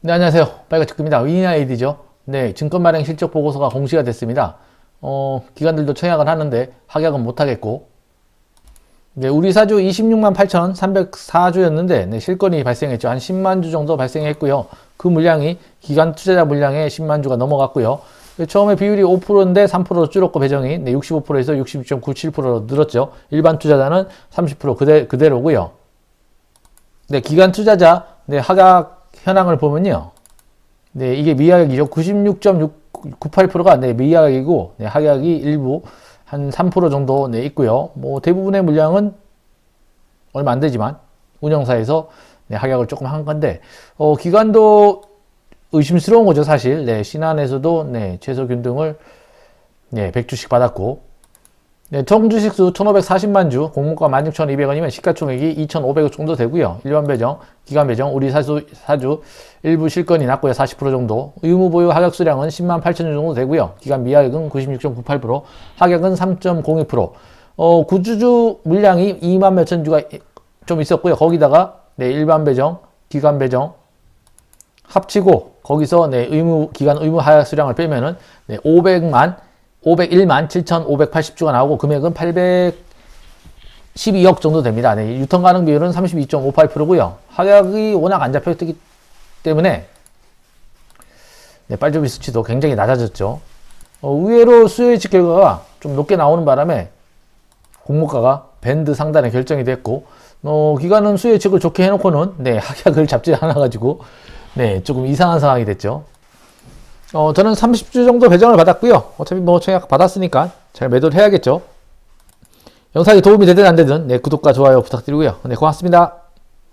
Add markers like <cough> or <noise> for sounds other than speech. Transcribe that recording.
네, 안녕하세요. 빨간축구입니다. 위니아이디죠. 네, 증권 발행 실적 보고서가 공시가 됐습니다. 어, 기관들도 청약을 하는데 합약은 못하겠고, 네, 우리 사주 26만 8,304주였는데, 네, 실건이 발생했죠. 한 10만 주 정도 발생했고요. 그 물량이 기관 투자자 물량의 10만 주가 넘어갔고요. 네, 처음에 비율이 5%인데 3%로 줄었고 배정이 네, 65%에서 66.97%로 늘었죠. 일반 투자자는 30% 그대, 그대로고요. 네, 기관 투자자 네, 하락 현황을 보면요. 네, 이게 미하락이죠. 96.98%가 네, 미하락이고 네, 하락이 일부 한 3% 정도 네, 있고요. 뭐 대부분의 물량은 얼마 안 되지만 운영사에서 네, 하락을 조금 한 건데 어, 기관도 의심스러운 거죠, 사실. 네, 신한에서도 네, 최소 균등을 네, 100주씩 받았고 네, 총 주식수 1,540만 주, 공모가 16,200원이면 시가총액이 2,500원 정도 되고요. 일반 배정, 기간 배정, 우리 사주, 사주 일부 실건이 났고요. 40% 정도. 의무 보유 하격 수량은 10만 8천 주 정도 되고요. 기간 미하격은 96.98%, 하격은 3.02%. 어, 구주주 물량이 2만 몇천 주가 좀 있었고요. 거기다가 네, 일반 배정, 기간 배정 합치고 거기서 네, 의무 기간 의무 하약 수량을 빼면은 네, 500만 501만 7,580주가 나오고 금액은 812억 정도 됩니다. 네, 유통 가능 비율은 32.58%고요. 하약이 워낙 안 잡혔기 때문에 네, 빨조비 수치도 굉장히 낮아졌죠. 어, 의외로 수요 예측 결과가 좀 높게 나오는 바람에 공모가가 밴드 상단에 결정이 됐고 어, 기관은 수요 예측을 좋게 해놓고는 네, <laughs> 하약을 잡지 않아가지고 네, 조금 이상한 상황이 됐죠. 어, 저는 30주 정도 배정을 받았고요. 어차피 뭐 청약 받았으니까 잘 매도를 해야겠죠. 영상이 도움이 되든 안 되든 네, 구독과 좋아요 부탁드리고요. 네, 고맙습니다.